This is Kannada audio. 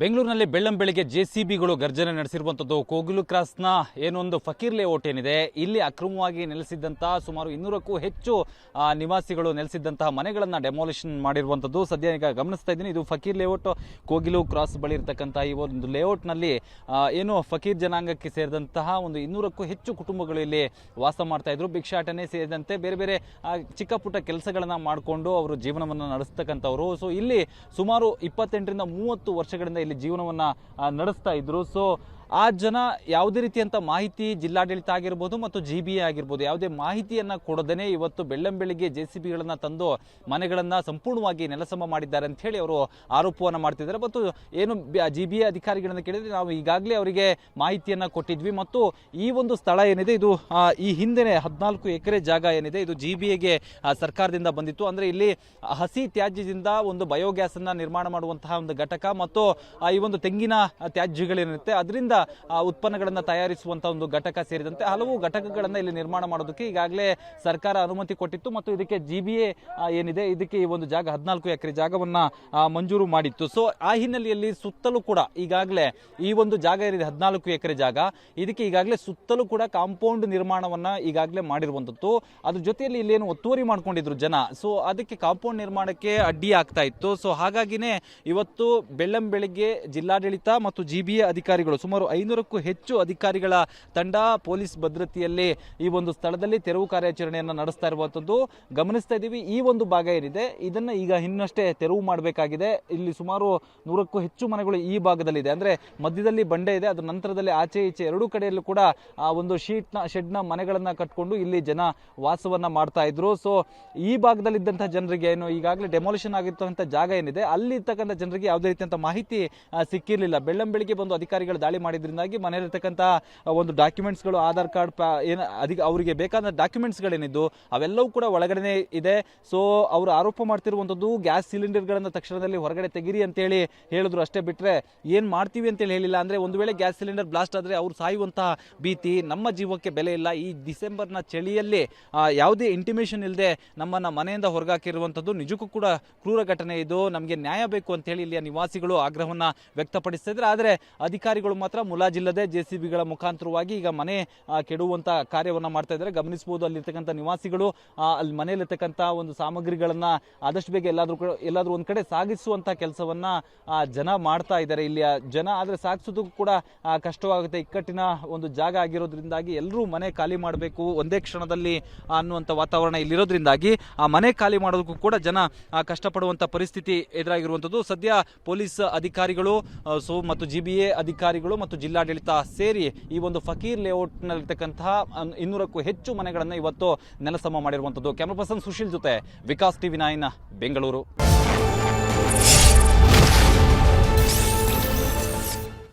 ಬೆಂಗಳೂರಿನಲ್ಲಿ ಬೆಳ್ಳಂಬೆಳಿಗೆ ಜೆ ಸಿ ಬಿಗಳು ಗರ್ಜನೆ ನಡೆಸಿರುವಂಥದ್ದು. ಕೋಗಿಲು ಕ್ರಾಸ್ನ ಏನೊಂದು ಫಕೀರ್ ಲೇಔಟ್ ಏನಿದೆ ಇಲ್ಲಿ ಅಕ್ರಮವಾಗಿ ನೆಲೆಸಿದ್ದಂತಹ ಸುಮಾರು ಇನ್ನೂರಕ್ಕೂ ಹೆಚ್ಚು ನಿವಾಸಿಗಳು ನೆಲೆಸಿದ್ದಂತಹ ಮನೆಗಳನ್ನು ಡೆಮಾಲಿಷನ್ ಮಾಡಿರುವಂಥದ್ದು. ಸದ್ಯ ಈಗ ಗಮನಿಸ್ತಾ ಇದ್ದೀನಿ, ಇದು ಫಕೀರ್ ಲೇಔಟ್. ಕೋಗಿಲು ಕ್ರಾಸ್ ಬಳಿ ಇರತಕ್ಕಂಥ ಈ ಒಂದು ಲೇಔಟ್ನಲ್ಲಿ ಏನು ಫಕೀರ್ ಜನಾಂಗಕ್ಕೆ ಸೇರಿದಂತಹ ಒಂದು ಇನ್ನೂರಕ್ಕೂ ಹೆಚ್ಚು ಕುಟುಂಬಗಳು ಇಲ್ಲಿ ವಾಸ ಮಾಡ್ತಾ ಇದ್ರು. ಭಿಕ್ಷಾಟನೆ ಸೇರಿದಂತೆ ಬೇರೆ ಬೇರೆ ಚಿಕ್ಕ ಪುಟ್ಟ ಕೆಲಸಗಳನ್ನು ಮಾಡಿಕೊಂಡು ಅವರು ಜೀವನವನ್ನು ನಡೆಸ್ತಕ್ಕಂಥವ್ರು. ಸೊ, ಇಲ್ಲಿ ಸುಮಾರು ಇಪ್ಪತ್ತೆಂಟರಿಂದ ಮೂವತ್ತು ವರ್ಷಗಳಿಂದ ಇಲ್ಲಿ ಜೀವನವನ್ನ ನಡೆಸ್ತಾ ಇದ್ರು. ಸೊ ಆ ಜನ ಯಾವುದೇ ರೀತಿಯಂಥ ಮಾಹಿತಿ ಜಿಲ್ಲಾಡಳಿತ ಆಗಿರ್ಬೋದು ಮತ್ತು ಜಿ ಬಿ ಎ ಆಗಿರ್ಬೋದು, ಯಾವುದೇ ಮಾಹಿತಿಯನ್ನು ಕೊಡದೇ ಇವತ್ತು ಬೆಳ್ಳಂಬೆಳಿಗ್ಗೆ ಜೆ ಸಿ ಬಿಗಳನ್ನು ತಂದು ಮನೆಗಳನ್ನು ಸಂಪೂರ್ಣವಾಗಿ ನೆಲಸಮ ಮಾಡಿದ್ದಾರೆ ಅಂತ ಹೇಳಿ ಅವರು ಆರೋಪವನ್ನು ಮಾಡ್ತಿದ್ದಾರೆ. ಮತ್ತು ಏನು ಜಿ ಬಿ ಎ ಅಧಿಕಾರಿಗಳನ್ನು ಕೇಳಿದರೆ ನಾವು ಈಗಾಗಲೇ ಅವರಿಗೆ ಮಾಹಿತಿಯನ್ನು ಕೊಟ್ಟಿದ್ವಿ ಮತ್ತು ಈ ಒಂದು ಸ್ಥಳ ಏನಿದೆ, ಇದು ಈ ಹಿಂದೆ ಹದಿನಾಲ್ಕು ಎಕರೆ ಜಾಗ ಏನಿದೆ, ಇದು ಜಿ ಬಿ ಎಗೆ ಸರ್ಕಾರದಿಂದ ಬಂದಿತ್ತು. ಅಂದರೆ ಇಲ್ಲಿ ಹಸಿ ತ್ಯಾಜ್ಯದಿಂದ ಒಂದು ಬಯೋಗ್ಯಾಸನ್ನು ನಿರ್ಮಾಣ ಮಾಡುವಂತಹ ಒಂದು ಘಟಕ ಮತ್ತು ಈ ಒಂದು ತೆಂಗಿನ ತ್ಯಾಜ್ಯಗಳೇನಿರುತ್ತೆ, ಅದರಿಂದ ಉತ್ಪನ್ನಗಳನ್ನ ತಯಾರಿಸುವಂತಹ ಒಂದು ಘಟಕ ಸೇರಿದಂತೆ ಹಲವು ಘಟಕಗಳನ್ನ ಇಲ್ಲಿ ನಿರ್ಮಾಣ ಮಾಡೋದಕ್ಕೆ ಈಗಾಗಲೇ ಸರ್ಕಾರ ಅನುಮತಿ ಕೊಟ್ಟಿತ್ತು ಮತ್ತು ಇದಕ್ಕೆ ಜಿ ಏನಿದೆ, ಇದಕ್ಕೆ ಈ ಒಂದು ಜಾಗ ಹದಿನಾಲ್ಕು ಎಕರೆ ಜಾಗವನ್ನ ಮಂಜೂರು ಮಾಡಿತ್ತು. ಸೊ ಆ ಹಿನ್ನೆಲೆಯಲ್ಲಿ ಸುತ್ತಲೂ ಕೂಡ ಈಗಾಗಲೇ ಈ ಒಂದು ಜಾಗ ಏನಿದೆ, ಹದಿನಾಲ್ಕು ಎಕರೆ ಜಾಗ, ಇದಕ್ಕೆ ಈಗಾಗಲೇ ಸುತ್ತಲೂ ಕೂಡ ಕಾಂಪೌಂಡ್ ನಿರ್ಮಾಣವನ್ನ ಈಗಾಗಲೇ ಮಾಡಿರುವಂತದ್ದು. ಅದ್ರ ಜೊತೆಯಲ್ಲಿ ಇಲ್ಲೇನು ಒತ್ತುವರಿ ಮಾಡ್ಕೊಂಡಿದ್ರು ಜನ. ಸೊ ಅದಕ್ಕೆ ಕಾಂಪೌಂಡ್ ನಿರ್ಮಾಣಕ್ಕೆ ಅಡ್ಡಿ ಆಗ್ತಾ ಇತ್ತು. ಸೊ ಹಾಗಾಗಿನೇ ಇವತ್ತು ಬೆಳ್ಳಂ ಬೆಳಿಗ್ಗೆ ಜಿಲ್ಲಾಡಳಿತ ಮತ್ತು ಜಿ ಬಿ ಅಧಿಕಾರಿಗಳು ಸುಮಾರು ಐನೂರಕ್ಕೂ ಹೆಚ್ಚು ಅಧಿಕಾರಿಗಳ ತಂಡ ಪೊಲೀಸ್ ಭದ್ರತೆಯಲ್ಲಿ ಈ ಒಂದು ಸ್ಥಳದಲ್ಲಿ ತೆರವು ಕಾರ್ಯಾಚರಣೆಯನ್ನು ನಡೆಸ್ತಾ ಇರುವಂಥದ್ದು ಗಮನಿಸ್ತಾ ಇದ್ದೀವಿ, ಈ ಒಂದು ಭಾಗ ಏನಿದೆ, ಇದನ್ನ ಈಗ ಇನ್ನಷ್ಟೇ ತೆರವು ಮಾಡಬೇಕಾಗಿದೆ. ಇಲ್ಲಿ ಸುಮಾರು ನೂರಕ್ಕೂ ಹೆಚ್ಚು ಮನೆಗಳು ಈ ಭಾಗದಲ್ಲಿದೆ. ಅಂದ್ರೆ ಮಧ್ಯದಲ್ಲಿ ಬಂಡೆ ಇದೆ ಅದರ ನಂತರದಲ್ಲಿ ಆಚೆ ಈಚೆ ಎರಡೂ ಕಡೆಯಲ್ಲೂ ಕೂಡ ಆ ಒಂದು ಶೀಟ್ನ, ಶೆಡ್ನ ಮನೆಗಳನ್ನ ಕಟ್ಕೊಂಡು ಇಲ್ಲಿ ಜನ ವಾಸವನ್ನ ಮಾಡ್ತಾ ಇದ್ರು. ಸೊ ಈ ಭಾಗದಲ್ಲಿದ್ದಂತಹ ಜನರಿಗೆ ಏನು, ಈಗಾಗಲೇ ಡೆಮಾಲಿಷನ್ ಆಗಿರ್ತಕ್ಕಂಥ ಜಾಗ ಏನಿದೆ ಅಲ್ಲಿ ಇರ್ತಕ್ಕಂಥ ಜನರಿಗೆ ಯಾವುದೇ ರೀತಿಯಂತ ಮಾಹಿತಿ ಸಿಕ್ಕಿರಲಿಲ್ಲ. ಬೆಳ್ಳಂಬೆಳಿಗ್ಗೆ ಬಂದು ಅಧಿಕಾರಿಗಳು ದಾಳಿ ಮಾಡಿದ್ರಿಂದಾಗಿ ಮನೆಯಲ್ಲಿರ್ತಕ್ಕಂಥ ಒಂದು ಡಾಕ್ಯುಮೆಂಟ್ಸ್ಗಳು ಆಧಾರ್ ಕಾರ್ಡ್ ಏನು, ಅಧಿಕ, ಅವರಿಗೆ ಬೇಕಾದ ಡಾಕ್ಯುಮೆಂಟ್ಸ್ಗಳೇನಿದ್ದು ಅವೆಲ್ಲವೂ ಕೂಡ ಒಳಗಡೆ ಇದೆ. ಸೊ ಅವರು ಆರೋಪ ಮಾಡ್ತಿರುವಂಥದ್ದು ಗ್ಯಾಸ್ ಸಿಲಿಂಡರ್ಗಳನ್ನು ತಕ್ಷಣದಲ್ಲಿ ಹೊರಗಡೆ ತೆಗಿರಿ ಅಂತೇಳಿ ಹೇಳಿದ್ರು. ಅಷ್ಟೇ ಬಿಟ್ಟರೆ ಏನು ಮಾಡ್ತೀವಿ ಅಂತೇಳಿ ಹೇಳಿಲ್ಲ. ಅಂದರೆ ಒಂದು ವೇಳೆ ಗ್ಯಾಸ್ ಸಿಲಿಂಡರ್ ಬ್ಲಾಸ್ಟ್ ಆದರೆ ಅವರು ಸಾಯುವಂತಹ ಭೀತಿ ನಮ್ಮ ಜೀವಕ್ಕೆ ಬೆಲೆ ಇಲ್ಲ. ಈ ಡಿಸೆಂಬರ್ನ ಚಳಿಯಲ್ಲಿ ಯಾವುದೇ ಇಂಟಿಮೇಷನ್ ಇಲ್ಲದೆ ನಮ್ಮನ್ನು ಮನೆಯಿಂದ ಹೊರಗಾಕಿರುವಂಥದ್ದು ನಿಜಕ್ಕೂ ಕೂಡ ಕ್ರೂರ ಘಟನೆ ಇದು. ನಮಗೆ ನ್ಯಾಯ ಬೇಕು ಅಂತೇಳಿ ಇಲ್ಲಿಯ ನಿವಾಸಿಗಳು ಆಗ್ರಹವನ್ನು ವ್ಯಕ್ತಪಡಿಸ್ತಾ ಇದ್ದಾರೆ ಆದರೆ ಅಧಿಕಾರಿಗಳು ಮಾತ್ರ ಮುಲಾಜಿಲ್ಲದೆ ಜೆ ಸಿ ಬಿಗಳ ಮುಖಾಂತರವಾಗಿ ಈಗ ಮನೆ ಕೆಡುವಂತಹ ಕಾರ್ಯವನ್ನು ಮಾಡ್ತಾ ಇದ್ದಾರೆ. ಗಮನಿಸಬಹುದು ಅಲ್ಲಿರ್ತಕ್ಕಂಥ ನಿವಾಸಿಗಳು ಅಲ್ಲಿ ಮನೆಯಲ್ಲಿರ್ತಕ್ಕಂಥ ಒಂದು ಸಾಮಗ್ರಿಗಳನ್ನ ಆದಷ್ಟು ಬೇಗ ಎಲ್ಲಾದ್ರೂ ಕೂಡ- ಎಲ್ಲಾದ್ರೂ ಒಂದ್ ಕಡೆ ಸಾಗಿಸುವಂತ ಕೆಲಸವನ್ನ ಜನ ಮಾಡ್ತಾ ಇದ್ದಾರೆ ಇಲ್ಲಿಯ ಜನ. ಆದ್ರೆ ಸಾಗಿಸೋದಕ್ಕೂ ಕೂಡ ಕಷ್ಟವಾಗುತ್ತೆ. ಇಕ್ಕಟ್ಟಿನ ಒಂದು ಜಾಗ ಆಗಿರೋದ್ರಿಂದಾಗಿ ಎಲ್ಲರೂ ಮನೆ ಖಾಲಿ ಮಾಡಬೇಕು ಒಂದೇ ಕ್ಷಣದಲ್ಲಿ ಅನ್ನುವಂಥ ವಾತಾವರಣ ಇಲ್ಲಿರೋದ್ರಿಂದಾಗಿ ಆ ಮನೆ ಖಾಲಿ ಮಾಡೋದಕ್ಕೂ ಕೂಡ ಜನ ಆ, ಕಷ್ಟಪಡುವಂತ ಪರಿಸ್ಥಿತಿ ಎದುರಾಗಿರುವಂಥದ್ದು. ಸದ್ಯ ಪೊಲೀಸ್ ಅಧಿಕಾರಿಗಳು ಸೊ ಮತ್ತು ಜಿ ಬಿ ಎ ಅಧಿಕಾರಿಗಳು ಮತ್ತು ಜಿಲ್ಲಾಡಳಿತ ಸೇರಿ ಈ ಒಂದು ಫಕೀರ್ ಲೇಔಟ್ನಲ್ಲಿರ್ತಕ್ಕಂತಹ, ಅನ್- ಇನ್ನೂರಕ್ಕೂ ಹೆಚ್ಚು ಮನೆಗಳನ್ನು ಇವತ್ತು ನೆಲಸಮ ಮಾಡಿರುವಂಥದ್ದು. ಕ್ಯಾಮ್ರಾ ಪರ್ಸನ್ ಸುಶೀಲ್ ಜೊತೆ ವಿಕಾಸ್ ಟಿವಿ ನೈನ್, ಬೆಂಗಳೂರು.